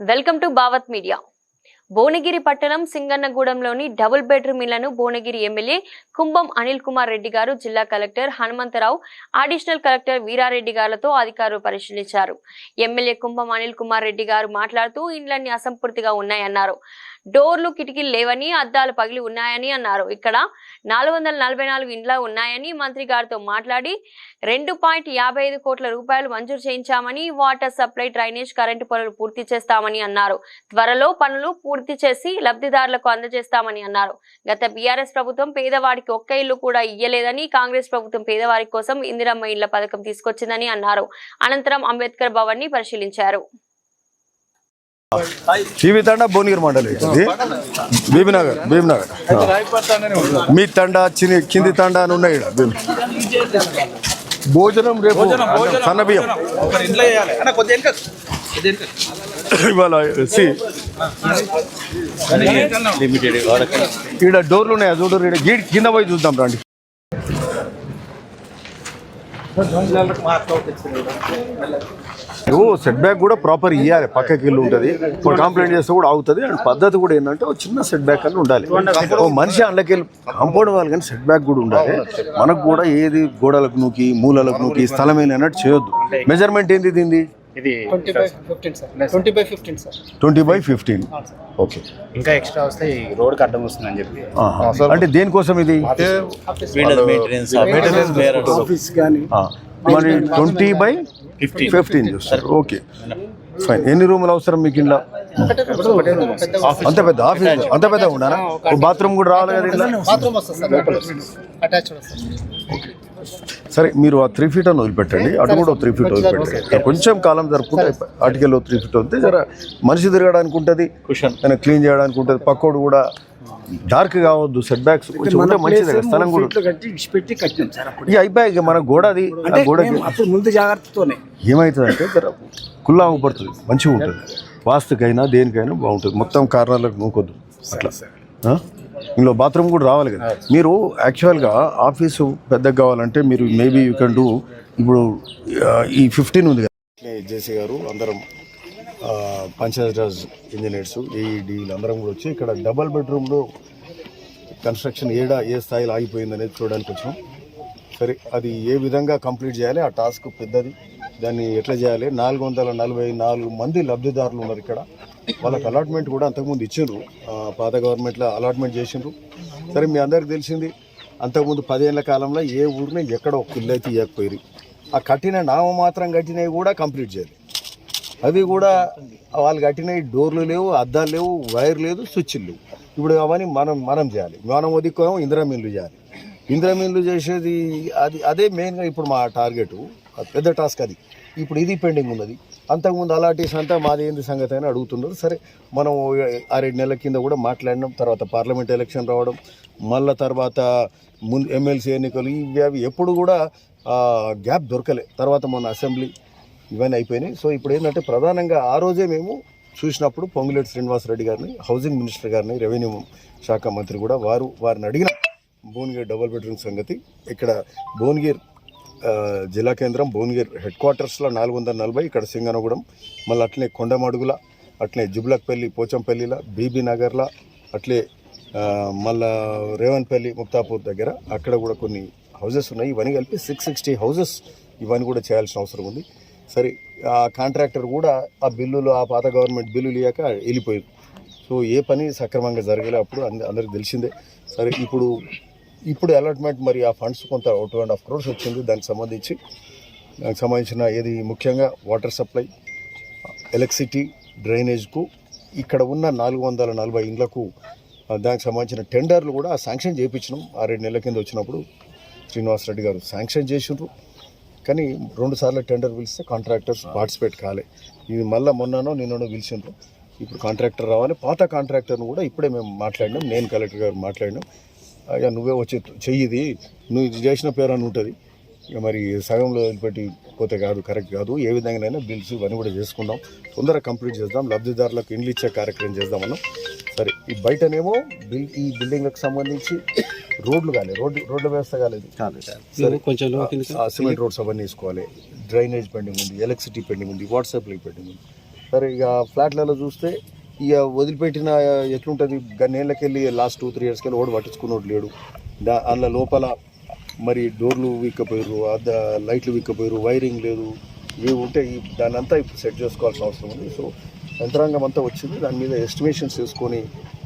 Welcome to Bhavat media Bhuvanagiri పట్టణం సింగన్నగూడెంలోని double bedroom ఇళ్ళను భువనగిరి ఎమ్మెల్యే కుంభం అనిల్ కుమార్ రెడ్డి గారు జిల్లా collector Hanumantha Rao additional collector Veera Reddy గారితో అధికారులు పరిశీలించారు. ఎమ్మెల్యే కుంభం అనిల్ కుమార్ రెడ్డి గారు మాట్లాడుతూ ఇండ్లన్నీ అసంపూర్తిగా ఉన్నాయన్నారు. డోర్లు కిటికీలు లేవని అద్దాలు పగిలి ఉన్నాయని అన్నారు. ఇక్కడ నాలుగు వందల నలభై నాలుగు ఇండ్ల ఉన్నాయని మంత్రి గారితో మాట్లాడి రెండు పాయింట్ యాభై ఐదు కోట్ల రూపాయలు మంజూరు చేయించామని వాటర్ సప్లై డ్రైనేజ్ కరెంటు పనులు పూర్తి చేస్తామని అన్నారు. త్వరలో పనులు పూర్తి చేసి లబ్ధిదారులకు అందజేస్తామని అన్నారు. గత బీఆర్ఎస్ ప్రభుత్వం పేదవాడికి ఒక్క ఇల్లు కూడా ఇయ్యలేదని కాంగ్రెస్ ప్రభుత్వం పేదవారి కోసం ఇందిరమ్మ ఇళ్ళ పథకం తీసుకొచ్చిందని అన్నారు. అనంతరం అంబేద్కర్ భవన్ని పరిశీలించారు. టీవీ తండా భువనగిరి మండలి ఇది. బీబీనగర్ బీబీనగర్ మీ తండా చిన్ని కింది తండా అని ఉన్నాయి. భోజనం రేపు. సన్న బియ్యం. ఒకరి ఇంట్లో చేయాలి. అన్న కొద్దిగా వెనక. కొద్దిగా వెనక. ఇవాళ సి. ఈడ డోర్లు ఉన్నాయి? చూడు ఈడ గీడ్ కింద పోయి చూద్దాం రండి. సెట్ బ్యాక్ కూడా ప్రాపర్ ఇవ్వాలి పక్కకి ఇల్లు ఉంటుంది. ఇప్పుడు కంప్లైంట్ చేస్తే కూడా అవుతుంది అండ్ పద్ధతి కూడా ఏంటంటే ఒక చిన్న సెట్ బ్యాక్ అని ఉండాలి. ఓ మనిషి అందులోకి వెళ్ళి కాంపౌండ్ వాళ్ళు కానీ సెట్ బ్యాక్ కూడా ఉండాలి. మనకు కూడా ఏది గోడలకు నూకి మూలలకు నూకి స్థలమైన అన్నట్టు చేయొద్దు. మెజర్మెంట్ ఏంది దీన్ని ఇది twenty by fifteen sir. Twenty by fifteen okay. ఇంకా ఎక్స్ట్రా వస్తే ఈ రోడ్కి అడ్డం వస్తుందని చెప్పి. అంటే దేనికోసం ఇది? ఆఫీస్ కానీ ఆ, మరి ట్వంటీ బై ఫిఫ్టీన్ చూస్తారు. ఓకే. ఫైన్ ఎన్ని రూములు అవసరం మీకు ఇంట్లో? అంత పెద్ద ఆఫీస్ అంత పెద్ద ఉండాలా? బాత్రూమ్ కూడా రావాలి కదా ఇంట్లో? బాత్రూమ్ వస్తుంది సార్. అటాచ్డ్ వస్తుంది. సరే మీరు ఆ త్రీ ఫీట్ అని వదిలిపెట్టండి. అటు కూడా త్రీ ఫీట్ వదిలిపెట్టండి. కొంచెం కాలం జరుపుకుంటే అటుకెళ్ళి త్రీ ఫీట్ వస్తే జర మనిషి తిరగడానికి ఉంటుంది. క్లీన్ చేయడానికి ఉంటుంది. పక్కోడు కూడా డార్క్ కావద్దు సెట్ బ్యాక్స్ కొంచెం మంచిది స్థలం కూడా. పెట్టి కట్టాం సార్ ఇక అయిపోయాయి ఇక మన గోడ అది? ఆ అంటే గోడకి మేము అప్పుడు ముందు జాగ్రత్తతోనే. ఏమవుతుందంటే జర కుల్లా పడుతుంది మంచిగా ఉంటుంది. వాస్తుకైనా దేనికైనా బాగుంటుంది. మొత్తం కార్నర్లకు నూకొద్దు. అట్లా? ఇందులో బాత్రూమ్ కూడా రావాలి కదా. మీరు యాక్చువల్గా ఆఫీసు పెద్దగా కావాలంటే మీరు మేబీ యూ కెన్ డూ ఇప్పుడు ఈ ఫిఫ్టీన్ ఉంది కదా. జేసీ గారు అందరం ఆ, పంచాయతీరాజ్ ఇంజనీర్స్ ఏఈడి అందరం కూడా వచ్చి ఇక్కడ డబల్ బెడ్రూమ్లో కన్స్ట్రక్షన్ ఏడా ఏ స్థాయిలో ఆగిపోయింది అనేది చూడడానికి వచ్చాం సరే అది ఏ విధంగా కంప్లీట్ చేయాలి ఆ టాస్క్ పెద్దది. దాన్ని ఎట్లా చేయాలి? నాలుగు వందల నలభై నాలుగు మంది లబ్ధిదారులు ఉన్నారు ఇక్కడ. వాళ్ళకి అలాట్మెంట్ కూడా అంతకుముందు ఇచ్చిండ్రు. పాత గవర్నమెంట్లో అలాట్మెంట్ చేసిండ్రు. సరే మీ అందరికి తెలిసింది అంతకుముందు పదేళ్ళ కాలంలో ఏ ఊరిని ఎక్కడ ఒక ఇల్లు అయితే ఇవ్వకపోయి ఆ కట్టిన నామ మాత్రం కట్టినవి కూడా కంప్లీట్ చేయాలి. అవి కూడా వాళ్ళు కట్టినవి డోర్లు లేవు అద్దాలు లేవు వైర్ లేదు స్విచ్లు లేవు. ఇప్పుడు అవన్నీ మనం మనం చేయాలి. మనం ఒదిక్కోమో ఇందిరామిన్లు చేయాలి. ఇందిరామిన్లు చేసేది అది అదే మెయిన్గా ఇప్పుడు మా టార్గెట్. పెద్ద టాస్క్ అది. ఇప్పుడు ఇది పెండింగ్ ఉన్నది. అంతకుముందు అలాంటిస్ అంతా మాది ఏంది సంగతి అని అడుగుతున్నారు. సరే మనం ఆరేడు నెలల కింద కూడా మాట్లాడినాం. తర్వాత పార్లమెంట్ ఎలక్షన్ రావడం మళ్ళా తర్వాత ముందు ఎమ్మెల్సీ ఎన్నికలు ఇవి అవి ఎప్పుడు కూడా గ్యాప్ దొరకలే. తర్వాత మొన్న అసెంబ్లీ ఇవన్నీ అయిపోయినాయి. సో ఇప్పుడు ఏంటంటే ప్రధానంగా ఆ రోజే మేము చూసినప్పుడు పొంగులేటి శ్రీనివాసరెడ్డి గారిని హౌసింగ్ మినిస్టర్ గారిని రెవెన్యూ శాఖ మంత్రి కూడా వారు వారిని అడిగిన. భువనగిరి డబుల్ బెడ్రూమ్ సంగతి ఇక్కడ భువనగిరి జిల్లా కేంద్రం భువనగిరి హెడ్ క్వార్టర్స్లో నాలుగు వందల నలభై ఇక్కడ సింగనగూడెం మళ్ళీ అట్లనే కొండమడుగుల అట్లనే జుబ్లక్పల్లి పోచంపల్లిల బీబీ నగర్ల అట్లే మళ్ళా రేవన్పల్లి ముక్తాపూర్ దగ్గర అక్కడ కూడా కొన్ని హౌజెస్ ఉన్నాయి. ఇవన్నీ కలిపి సిక్స్ సిక్స్టీ హౌజెస్ ఇవన్నీ కూడా చేయాల్సిన అవసరం ఉంది. సరే ఆ కాంట్రాక్టర్ కూడా ఆ బిల్లులు ఆ పాత గవర్నమెంట్ బిల్లులు ఇయ్యాక వెళ్ళిపోయింది. సో ఏ పని సక్రమంగా జరగలే అప్పుడు అంద- తెలిసిందే. సరే ఇప్పుడు ఇప్పుడు అలాట్మెంట్ మరి ఆ ఫండ్స్ కొంత టూ అండ్ హాఫ్ క్రోర్స్ వచ్చింది. దానికి సంబంధించి దానికి సంబంధించిన ఏది ముఖ్యంగా వాటర్ సప్లై ఎలక్ట్రిసిటీ డ్రైనేజ్కు ఇక్కడ ఉన్న నాలుగు వందల నలభై ఇండ్లకు దానికి సంబంధించిన టెండర్లు కూడా శాంక్షన్ చేయించినాం. ఆరేడు నెలల కింద వచ్చినప్పుడు శ్రీనివాసరెడ్డి గారు శాంక్షన్ చేసిండ్రు. కానీ రెండు సార్లు టెండర్ పిలిస్తే కాంట్రాక్టర్స్ పార్టిసిపేట్ కాలే. ఇది మళ్ళీ మొన్ననో నిన్ననో పిలిచిండ్రు. ఇప్పుడు కాంట్రాక్టర్ రావాలి. పాత కాంట్రాక్టర్ను కూడా ఇప్పుడే మేము మాట్లాడినాం. నేను కలెక్టర్ గారు మాట్లాడినాం. అయ్యా నువ్వే వచ్చి చెయ్యిది. నువ్వు ఇది చేసిన పేరు అని ఉంటుంది. ఇక మరి సగంలో వదిలిపెట్టి పోతే కాదు కరెక్ట్ కాదు. ఏ విధంగానైనా బిల్స్ ఇవన్నీ కూడా చేసుకుందాం. తొందరగా కంప్లీట్ చేద్దాం. లబ్ధిదారులకు ఇండ్లు ఇచ్చే కార్యక్రమం చేద్దామన్నాం సరే ఈ బయటనేమో బిల్ ఈ బిల్డింగ్లకు సంబంధించి రోడ్లు కాలేదు రోడ్డు రోడ్ల వ్యవస్థ కాలేదు. సరే కొంచెం సిమెంట్ రోడ్స్ అవన్నీ వేసుకోవాలి. డ్రైనేజ్ పెండింగ్ ఉంది ఎలక్ట్రిసిటీ పెండింగ్ ఉంది వాట్సాప్ పెండింగ్ ఉంది. సరే ఇక ఫ్లాట్లలో చూస్తే ఇక వదిలిపెట్టిన ఎట్లుంటుంది? గన్నేళ్ళకెళ్ళి లాస్ట్ టూ త్రీ ఇయర్స్కి వెళ్ళి ఓడి పట్టించుకున్నోడు లేడు. దా అందులో లోపల మరి డోర్లు విక్కపోయారు అద్ద లైట్లు విక్కపోయారు వైరింగ్ లేదు ఇవి ఉంటే దాని అంతా ఇప్పుడు సెట్ చేసుకోవాల్సిన అవసరం ఉంది. సో యంత్రాంగం అంతా వచ్చింది. దాని మీద ఎస్టిమేషన్స్ వేసుకొని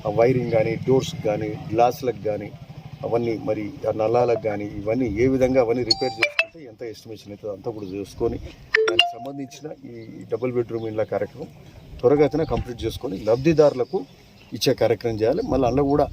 ఆ వైరింగ్ కానీ డోర్స్కి కానీ గ్లాసులకు కానీ అవన్నీ మరి ఆ నల్లాలకు కానీ ఇవన్నీ ఏ విధంగా అవన్నీ రిపేర్ చేసుకుంటే ఎంత ఎస్టిమేషన్ అవుతుందో అంతా కూడా చేసుకొని దానికి సంబంధించిన ఈ డబుల్ బెడ్రూమ్ ఇండ్ల కార్యక్రమం త్వరగతిన కంప్లీట్ చేసుకొని లబ్ధిదారులకు ఇచ్చే కార్యక్రమం చేయాలి. మళ్ళీ అందులో కూడా